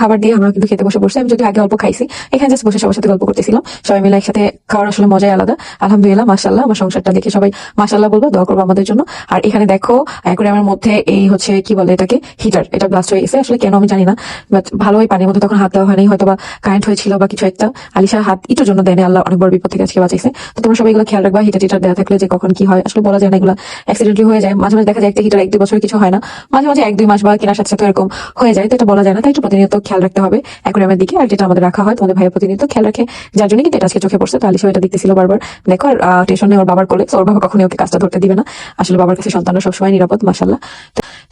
খাবার দিয়ে আমরা কিন্তু খেতে বসে বসে আমি যদি আগে অল্প খাইছি, এখানে জাস্ট বসে সবার সাথে গল্প করতেছিলাম। সবাই মিলে একসাথে খাওয়ার আসলে মজাই আলাদা। আলহামদুলিল্লাহ মাসাল্লাহ আমার সংসারটা দেখে সবাই মাসাল্লাহ বলব, দোয়া করব আমাদের জন্য। আর এখানে দেখো অ্যাকোরিয়ামের মধ্যে এই হচ্ছে, কি বলে এটাকে হিটার এটা ব্লাস্ট হয়ে গেছে। আসলে কেন আমি জানি না বাট ভালোই পানির মধ্যে তখন হাত দেওয়া হয়নি হয়তো বা কারেন্ট হয়েছিল বা কিছু একটা। আলিশা হাত ইটোর জন্য দেয়নি, আল্লাহ অনেক বড় বিপদ থেকে আজকে বাঁচাইছে। তো তোমরা সবাই এগুলো খেয়াল রাখবা হিটার টিটার দেওয়া থাকলে যে কখন কি হয়, আসলে বলা যায় না, এগুলো অ্যাক্সিডেন্টলি হয়ে যায়। মাঝে মাঝে দেখা যায়, একটা হিটার এক দুই বছর কিছু হয় না। মাঝে মাঝে এক দুই মাস বা কেনার সাথে সাথে এরকম হয়ে যায়, তো এটা বলা যায় না, তাই একটু প্রতিনিয়ত খেয়াল রাখতে হবে। অ্যাকোরিয়ামের দিকে, আর যেটা আমাদের রাখা হয়, তোমাদের ভাইয়ের প্রতিনিয়ত খেয়াল রাখে। যার জন্য কিন্তু এটা আজকে চোখে পড়ছে তো আলিশা এটা দেখতেছিল বারবার। দেখো, আর টেশনে ওর বাবার কোলে ওর বাবা কখনোই ওকে কাজটা ধরতে দিবে না। আসলে বাবার কাছে সন্তানরা সবসময় নিরাপদ মাসাল্লাহ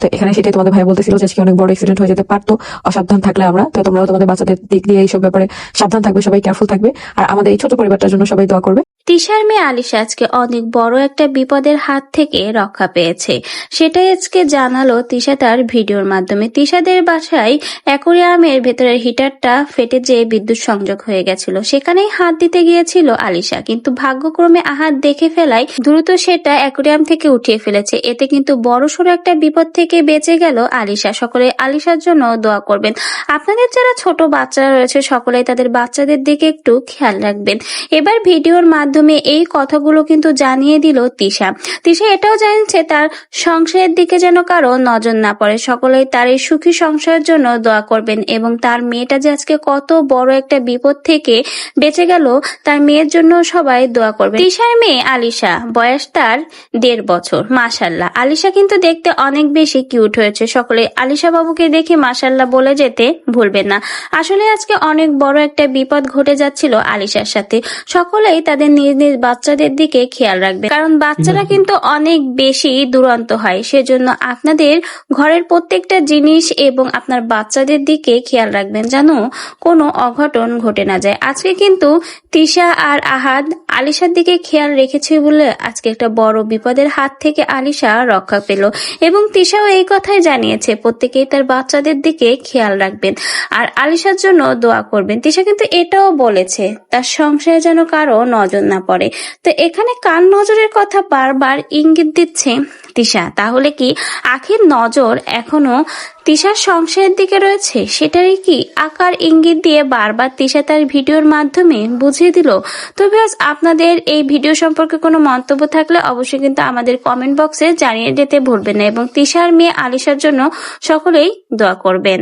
তো এখানে সেটাই তোমাদের ভাই বলতেছিল যে আজকে অনেক বড় অ্যাক্সিডেন্ট হয়ে যেতে পারতো, অসাবধান থাকলে আমরা। তো তোমরাও তোমাদের বাচ্চাদের দিক দিয়ে এইসব ব্যাপারে সাবধান থাকবে, সবাই কেয়ারফুল থাকবে। আর আমাদের এই ছোট পরিবারটার জন্য সবাই দোয়া করবে। তিশার মেয়ে আলিশা আজকে অনেক বড় একটা বিপদের হাত থেকে রক্ষা পেয়েছে। সেটাই আজকে জানালো তিশা তার ভিডিওর মাধ্যমে। তিশাদের বাসায় অ্যাকোরিয়ামের ভেতরের হিটারটা ফেটে যেয়ে বিদ্যুৎ সংযোগ হয়ে গেছিল। সেখানেই হাত দিতে গিয়েছিল আলিশা, কিন্তু ভাগ্যক্রমে আহাত দেখে ফেলায় দ্রুত সেটা অ্যাকোরিয়াম থেকে উঠিয়ে ফেলেছে। এতে কিন্তু বড়সড় একটা বিপদ থেকে বেঁচে গেল আলিশা। সকলে আলিশার জন্য দোয়া করবেন। আপনাদের যারা ছোট বাচ্চারা রয়েছে, সকলেই তাদের বাচ্চাদের দিকে একটু খেয়াল রাখবেন। এবার ভিডিওর মাধ্যমে এই কথাগুলো কিন্তু জানিয়ে দিল তিশা। তিশা এটাও জানিয়েছে, তার সংসারের দিকে যেন কারও নজর না পড়ে। সকলেই তার এই সুখী সংসারের জন্য দোয়া করবেন এবং তার মেয়েটা যে আজকে কত বড় একটা বিপদ থেকে বেঁচে গেল, তার মেয়ের জন্য সবাই দোয়া করবেন। তিশার মেয়ে আলিশা, বয়স তার দেড় বছর। মাশাল্লাহ, আলিশা কিন্তু দেখতে অনেক বেশি কিউট হয়েছে। সকলে আলিশা বাবুকে দেখে মাশাল্লাহ বলে যেতে ভুলবেন না। আসলে আজকে অনেক বড় একটা বিপদ ঘটে যাচ্ছিল আলিশার সাথে। সকলেই তাদের নিজ নিজ বাচ্চাদের দিকে খেয়াল রাখবেন কারণ বাচ্চারা কিন্তু অনেক বেশি দুরন্ত হয়। সেজন্য আপনাদের ঘরের প্রত্যেকটা জিনিস এবং আপনার বাচ্চাদের দিকে খেয়াল রাখবেন যেন কোনো অঘটন ঘটে না যায়। আজকে কিন্তু তিশা আর আহাদ আলিশার দিকে খেয়াল রেখেছে বলে আজকে একটা বড় বিপদের হাত থেকে আলিশা রক্ষা পেল এবং তিশাও এই কথাই জানিয়েছে প্রত্যেকেই তার বাচ্চাদের দিকে খেয়াল রাখবেন আর আলিশার জন্য দোয়া করবেন। তিশা কিন্তু এটাও বলেছে তার সংসারে যেন কারও নজর না পড়ে। তো এখানে কার নজরের কথা বারবার ইঙ্গিত দিচ্ছে তিশা। তাহলে কি আখির নজর এখনও তিশার সংসারের দিকে রয়েছে? সেটারই কি আকার ইঙ্গিত দিয়ে বারবার তিশা তার ভিডিওর মাধ্যমে বুঝিয়ে দিল? তো ভিউয়ার্স আপনাদের এই ভিডিও সম্পর্কে কোনো মন্তব্য থাকলে অবশ্যই কিন্তু আমাদের কমেন্ট বক্সে জানিয়ে যেতে ভুলবেন না এবং তিশার মেয়ে আলিশার জন্য সকলেই দোয়া করবেন।